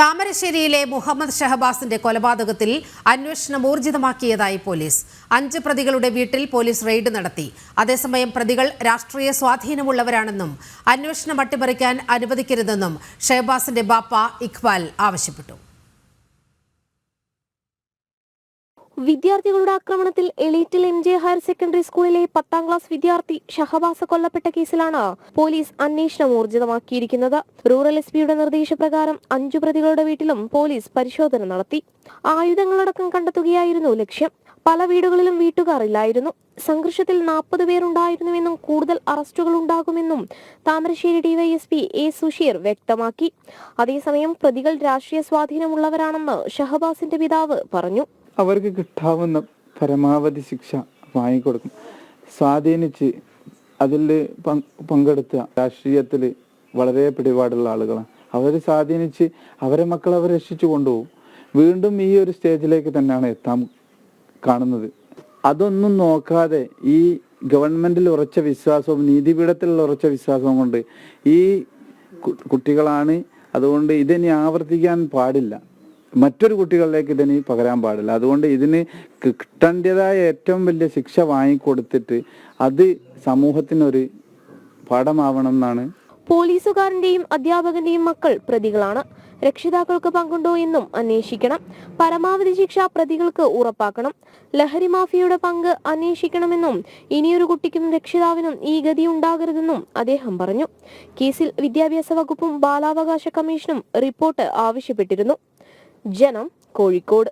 താമരശ്ശേരിയിലെ മുഹമ്മദ് ഷഹബാസിന്റെ കൊലപാതകത്തിൽ അന്വേഷണം ഊർജിതമാക്കിയതായി പോലീസ്. അഞ്ച് പ്രതികളുടെ വീട്ടിൽ പോലീസ് റെയ്ഡ് നടത്തി. അതേസമയം പ്രതികൾ രാഷ്ട്രീയ സ്വാധീനമുള്ളവരാണെന്നും അന്വേഷണം അട്ടിമറിക്കാൻ അനുവദിക്കരുതെന്നും ഷഹബാസിന്റെ ബാപ്പ ഇഖ്ബാൽ ആവശ്യപ്പെട്ടു. വിദ്യാർത്ഥികളുടെ ആക്രമണത്തിൽ എലീറ്റിൽ എം ജെ ഹയർ സെക്കൻഡറി സ്കൂളിലെ പത്താം ക്ലാസ് വിദ്യാർത്ഥി ഷഹബാസ കൊല്ലപ്പെട്ട കേസിലാണ് പോലീസ് അന്വേഷണം ഊർജിതമാക്കിയിരിക്കുന്നത്. റൂറൽ എസ് പിയുടെ നിർദ്ദേശപ്രകാരം അഞ്ചു പ്രതികളുടെ വീട്ടിലും പോലീസ് പരിശോധന നടത്തി. ആയുധങ്ങളടക്കം കണ്ടെത്തുകയായിരുന്നു ലക്ഷ്യം. പല വീടുകളിലും വീട്ടുകാർ ഇല്ലായിരുന്നു. സംഘർഷത്തിൽ നാൽപ്പത് പേരുണ്ടായിരുന്നുവെന്നും കൂടുതൽ അറസ്റ്റുകൾ ഉണ്ടാകുമെന്നും താമരശ്ശേരി ഡിവൈഎസ്പി എ സുഷീർ വ്യക്തമാക്കി. അതേസമയം പ്രതികൾ രാഷ്ട്രീയ സ്വാധീനമുള്ളവരാണെന്ന് ഷഹബാസിന്റെ പിതാവ് പറഞ്ഞു. അവർക്ക് കിട്ടാവുന്ന പരമാവധി ശിക്ഷ വാങ്ങിക്കൊടുക്കും. സ്വാധീനിച്ച് അതിൽ പങ്കെടുത്ത രാഷ്ട്രീയത്തിൽ വളരെ പിടിപാടുള്ള ആളുകളാണ്. അവർ സ്വാധീനിച്ച് അവരെ മക്കൾ അവർ രക്ഷിച്ചു കൊണ്ടുപോകും. വീണ്ടും ഈ ഒരു സ്റ്റേജിലേക്ക് തന്നെയാണ് എത്താൻ കാണുന്നത്. അതൊന്നും നോക്കാതെ ഈ ഗവൺമെന്റിൽ ഉറച്ച വിശ്വാസവും നീതിപീഠത്തിലുള്ള ഉറച്ച വിശ്വാസവും കൊണ്ട് ഈ കുട്ടികളാണ്. അതുകൊണ്ട് ഇതിനി ആവർത്തിക്കാൻ പാടില്ല. മറ്റൊരു കുട്ടികളിലേക്ക് ഇതിന് പകരാൻ പാടില്ല. അതുകൊണ്ട് ഇതിന് കിട്ടേണ്ടതായ ഏറ്റവും വലിയ ശിക്ഷ വാങ്ങിക്കൊടുത്തിട്ട് അത് സമൂഹത്തിനൊരു പാഠമാവണം എന്നാണ്. പോലീസുകാരന്റെയും അധ്യാപകന്റെയും മക്കൾ പ്രതികളാണ്. രക്ഷിതാക്കൾക്ക് പങ്കുണ്ടോ എന്നും അന്വേഷിക്കണം. പരമാവധി ശിക്ഷ പ്രതികൾക്ക് ഉറപ്പാക്കണം. ലഹരി മാഫിയയുടെ പങ്ക് അന്വേഷിക്കണമെന്നും ഇനിയൊരു കുട്ടിക്കും രക്ഷിതാവിനും ഈ ഗതി ഉണ്ടാകരുതെന്നും അദ്ദേഹം പറഞ്ഞു. കേസിൽ വിദ്യാഭ്യാസ വകുപ്പും ബാലാവകാശ കമ്മീഷനും റിപ്പോർട്ട് ആവശ്യപ്പെട്ടിരുന്നു. ജനം കോഴിക്കോട്.